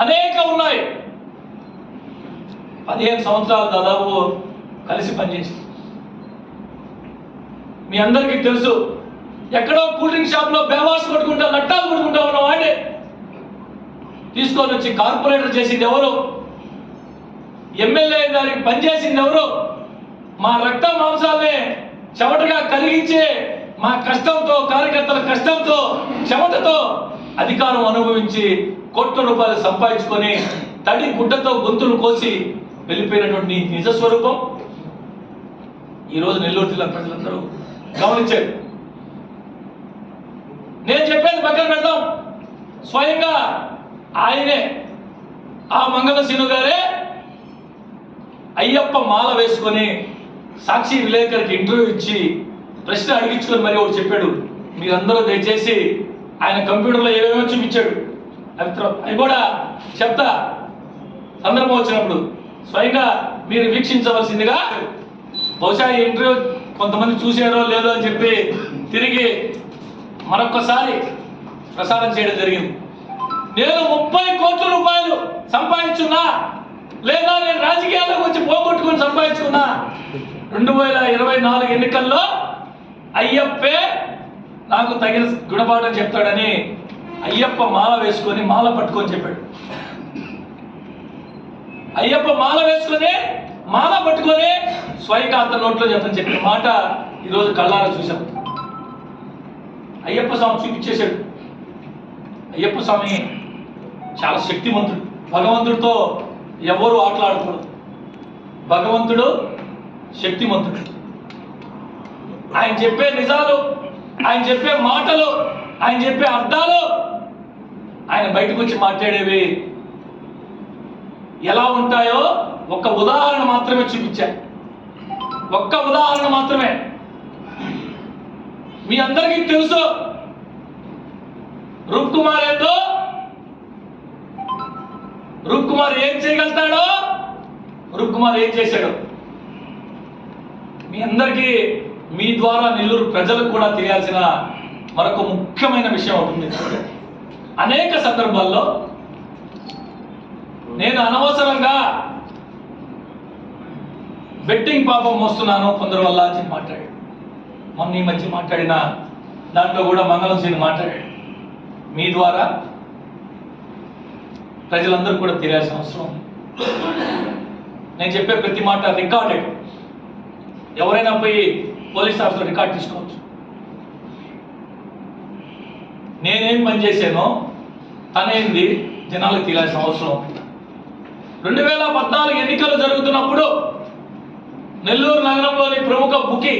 అనేక ఉన్నాయి. పదిహేను సంవత్సరాలు దాదాపు కలిసి పనిచేసి మీ అందరికీ తెలుసు ఎక్కడో కూల్ డ్రింక్ షాప్లో బేవాస్ కొట్టుకుంటా లట్టాలు కొట్టుకుంటా ఉన్న వాడే. తీసుకొని వచ్చి కార్పొరేటర్ చేసింది ఎవరు? ఎమ్మెల్యే దానికి పనిచేసింది ఎవరు? మా రక్త మాంసాలనే చెమటగా కలిగించే మా కష్టంతో కార్యకర్తల కష్టంతో చెమటతో అధికారం అనుభవించి కోట్ల రూపాయలు సంపాదించుకొని తడి గుడ్డతో గొంతులు కోసి వెళ్ళిపోయినటువంటి నిజస్వరూపం నిజ స్వరూపం. ఈరోజు నెల్లూరు జిల్లా ప్రజలందరూ గమనించారు నేను చెప్పేది పక్కన పెడదాం. స్వయంగా ఆయనే ఆ మంగళశీను గారే అయ్యప్ప మాల వేసుకొని సాక్షి విలేకరికి ఇంటర్వ్యూ ఇచ్చి ప్రశ్న అడిగించుకొని మరి ఒకటి చెప్పాడు. మీరందరూ దయచేసి ఆయన కంప్యూటర్లో ఏమేమో చూపించాడు. అవి అవి కూడా చెప్తా సందర్భం వచ్చినప్పుడు స్వయంగా మీరు వీక్షించవలసిందిగా బహుశా ఇంటర్వ్యూ కొంతమంది చూసారో లేదో అని చెప్పి తిరిగి మరొకసారి ప్రసారం చేయడం జరిగింది. నేను ముప్పై కోట్ల రూపాయలు సంపాదించున్నా లేదా నేను రాజకీయాల్లోకి వచ్చి పోగొట్టుకుని సంపాదించుకున్నా. రెండు వేల ఇరవై నాలుగు ఎన్నికల్లో అయ్యప్పే నాకు తగిన గుణపాఠం చెప్తాడని అయ్యప్ప మాల వేసుకొని మాల పట్టుకొని చెప్పాడు. అయ్యప్ప మాల వేసుకొని మాల పట్టుకొని స్వయంగా అతని నోట్లో చెప్పని చెప్పిన మాట ఈరోజు కళ్ళారా చూశాం. అయ్యప్ప స్వామి చూపించేశాడు. అయ్యప్ప స్వామి చాలా శక్తివంతుడు భగవంతుడితో ఎవరు ఆటలాడకూడదు. భగవంతుడు శక్తివంతుడు ఆయన చెప్పే నిజాలు ఆయన చెప్పే మాటలు ఆయన చెప్పే అర్థాలు ఆయన బయటకు వచ్చి మాట్లాడేవి ఎలా ఉంటాయో ఒక ఉదాహరణ మాత్రమే చూపించా. ఒక్క ఉదాహరణ మాత్రమే. మీ అందరికీ తెలుసు రూప్ కుమార్ ఏందో? రూప్ కుమార్ ఏం చేయగలుగుతాడో? రూప్ కుమార్ ఏం చేశాడు? మీ అందరికీ మీ ద్వారా నెల్లూరు ప్రజలకు కూడా తెలియాల్సిన మరొక ముఖ్యమైన విషయం అవుతుంది అనేక సందర్భాల్లో నేను అనవసరంగా బెట్టింగ్ పాపం వస్తున్నాను కొందరు వల్ల అని చెప్పి మాట్లాడాడు. మొన్న ఈ మధ్య మాట్లాడిన దాంట్లో కూడా మంగళం సింగ్ మాట్లాడాడు. మీ ద్వారా ప్రజలందరూ కూడా తెలియాల్సిన అవసరం నేను చెప్పే ప్రతి మాట రికార్డెడ్. ఎవరైనా పోయి పోలీస్ ఆఫీసర్ రికార్డ్ తీసుకోవచ్చు. నేనేం పని చేశానో తనేంది జనాలకు తీయాల్సిన అవసరం రెండు వేల పద్నాలుగు ఎన్నికలు జరుగుతున్నప్పుడు నెల్లూరు నగరంలోని ప్రముఖ బుకి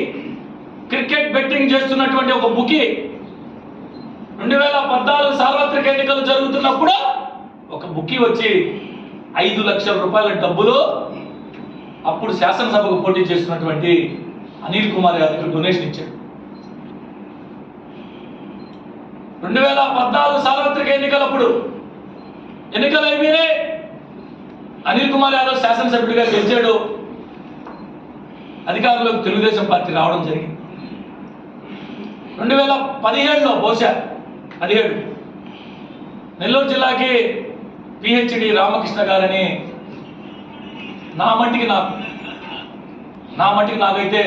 క్రికెట్ బెట్టింగ్ చేస్తున్నటువంటి ఒక బుకి రెండు వేల పద్నాలుగు సార్వత్రిక ఎన్నికలు జరుగుతున్నప్పుడు ఒక బుకి వచ్చి ఐదు లక్షల రూపాయల డబ్బులు అప్పుడు శాసనసభకు పోటీ చేస్తున్నటువంటి అనిల్ కుమార్ యాదవ్కి డొనేషన్ ఇచ్చాడు రెండు వేల పద్నాలుగు సార్వత్రిక ఎన్నికలప్పుడు ఎన్నికలు అయిపోయినాయి. అనిల్ కుమార్ యాదవ్ శాసనసభ్యుడిగా గెలిచాడు. అధికారంలోకి తెలుగుదేశం పార్టీ రావడం జరిగింది. రెండు వేల పదిహేడులో బహుశా పదిహేడు నెల్లూరు జిల్లాకి పిహెచ్డి రామకృష్ణ గారని నా మట్టికి నాకు నా మట్టికి నాకైతే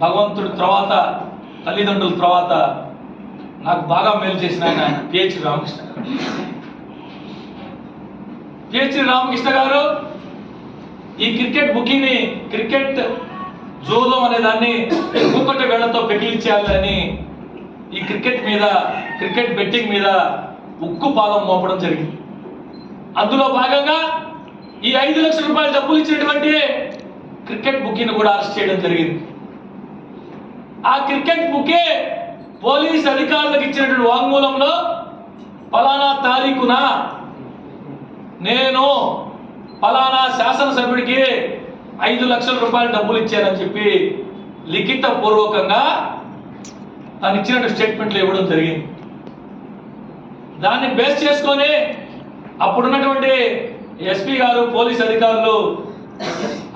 భగవంతుడి తర్వాత తల్లిదండ్రుల తర్వాత నాకు బాగా మేలు చేసిన ఆయన పిహెచ్డి రామకృష్ణ గారు. పిహెచ్డి రామకృష్ణ గారు ఈ క్రికెట్ బుకింగ్ని క్రికెట్ జోదం అనే దాన్ని ఒక్కొక్కటి వేళ్ళతో పెకిలించాలని ఈ క్రికెట్ మీద క్రికెట్ బెట్టింగ్ మీద ఉక్కు పాదం మోపడం జరిగింది. అందులో భాగంగా ఈ ఐదు లక్షల రూపాయలు డబ్బులు ఇచ్చినటువంటి క్రికెట్ బుకీని కూడా అరెస్ట్ చేయడం జరిగింది. ఆ క్రికెట్ బుకే పోలీస్ అధికారులకు ఇచ్చినటువంటి వాంగ్మూలంలో ఫలానా తారీఖున నేను ఫలానా శాసనసభ్యుడికి ఐదు లక్షల రూపాయలు డబ్బులు ఇచ్చానని చెప్పి లిఖిత పూర్వకంగా తను ఇచ్చినట్టు స్టేట్మెంట్లు ఇవ్వడం జరిగింది. దాన్ని బేస్ చేసుకొని అప్పుడున్నటువంటి ఎస్పీ గారు పోలీస్ అధికారులు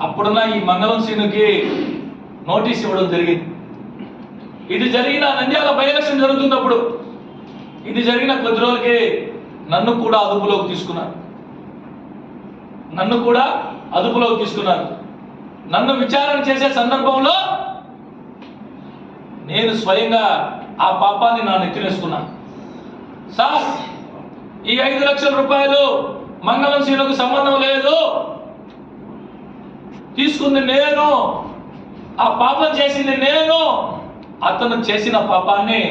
అప్పుడున్న ఈ మంగళం సీనుకి నోటీస్ ఇవ్వడం జరిగింది. ఇది జరిగిన నంద్యాల బై ఎలక్షన్ జరుగుతున్నప్పుడు ఇది జరిగిన కొద్ది రోజులకి నన్ను కూడా అదుపులోకి తీసుకున్నారు. నన్ను కూడా అదుపులోకి తీసుకున్నారు. నన్ను విచారణ చేసే సందర్భంలో నేను స్వయంగా ఆ పాపాన్ని నా నెత్తినేసుకున్నాను సార్ ఈ ఐదు లక్షల రూపాయలు మంగళం సీనుకు సంబంధం లేదు. తీసుకుంది నేను. ఆ పాపం చేసింది నేను. అతను చేసిన పాపాన్ని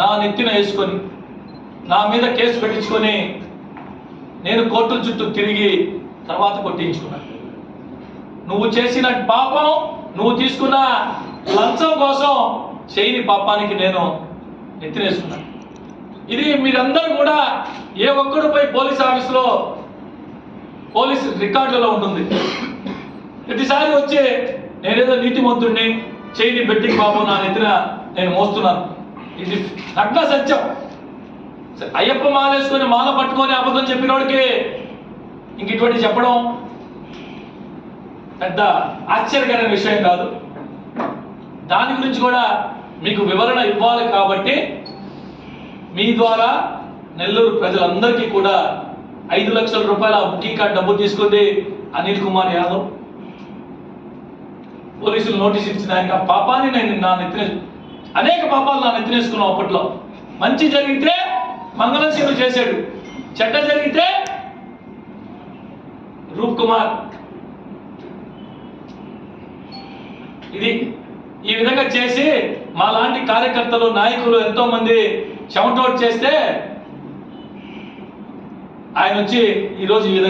నా నెత్తిన వేసుకొని నా మీద కేసు పెట్టించుకొని నేను కోర్టుల చుట్టూ తిరిగి తర్వాత కొట్టించుకున్నాను. నువ్వు చేసిన పాపం నువ్వు తీసుకున్న లంచం కోసం చేయని పాపానికి నేను నెత్తినేసుకున్నాను ఇది మీరందరూ కూడా ఏ ఒక్కడిపై పోలీస్ ఆఫీసులో పోలీస్ రికార్డులలో ఉంటుంది. ప్రతిసారి వచ్చే నేనేదో నీతిమంతుడిని చేయని బెట్టింగ్ బాబు నా నెత్తిన నేను మోస్తున్నాను. ఇది నగ్న సత్యం. అయ్యప్ప మాలేసుకొని మాల పట్టుకొని అబద్ధం చెప్పినోడికి ఇంక ఇటువంటి చెప్పడం పెద్ద ఆశ్చర్యకరమైన విషయం కాదు. దాని గురించి కూడా మీకు వివరణ ఇవ్వాలి కాబట్టి మీ ద్వారా నెల్లూరు ప్రజలందరికీ కూడా ఐదు లక్షల రూపాయల బుకింగ్ కార్డ్ డబ్బు తీసుకుంది అనిల్ కుమార్ యాదవ్. పోలీసులు నోటీస్ ఇచ్చిన ఆయన పాపాన్ని నేను నా నెత్తిన అనేక పాపాలు నా నెత్తినేసుకున్నాం అప్పట్లో. మంచి జరిగితే మంగళశివుడు చేశాడు. చెడ్డ జరిగితే రూప్ కుమార్. ఇది ఈ విధంగా చేసి మా లాంటి కార్యకర్తలు నాయకులు ఎంతో మంది చెమటోట్ చేస్తే ఆయన వచ్చి ఈరోజు ఈ విధంగా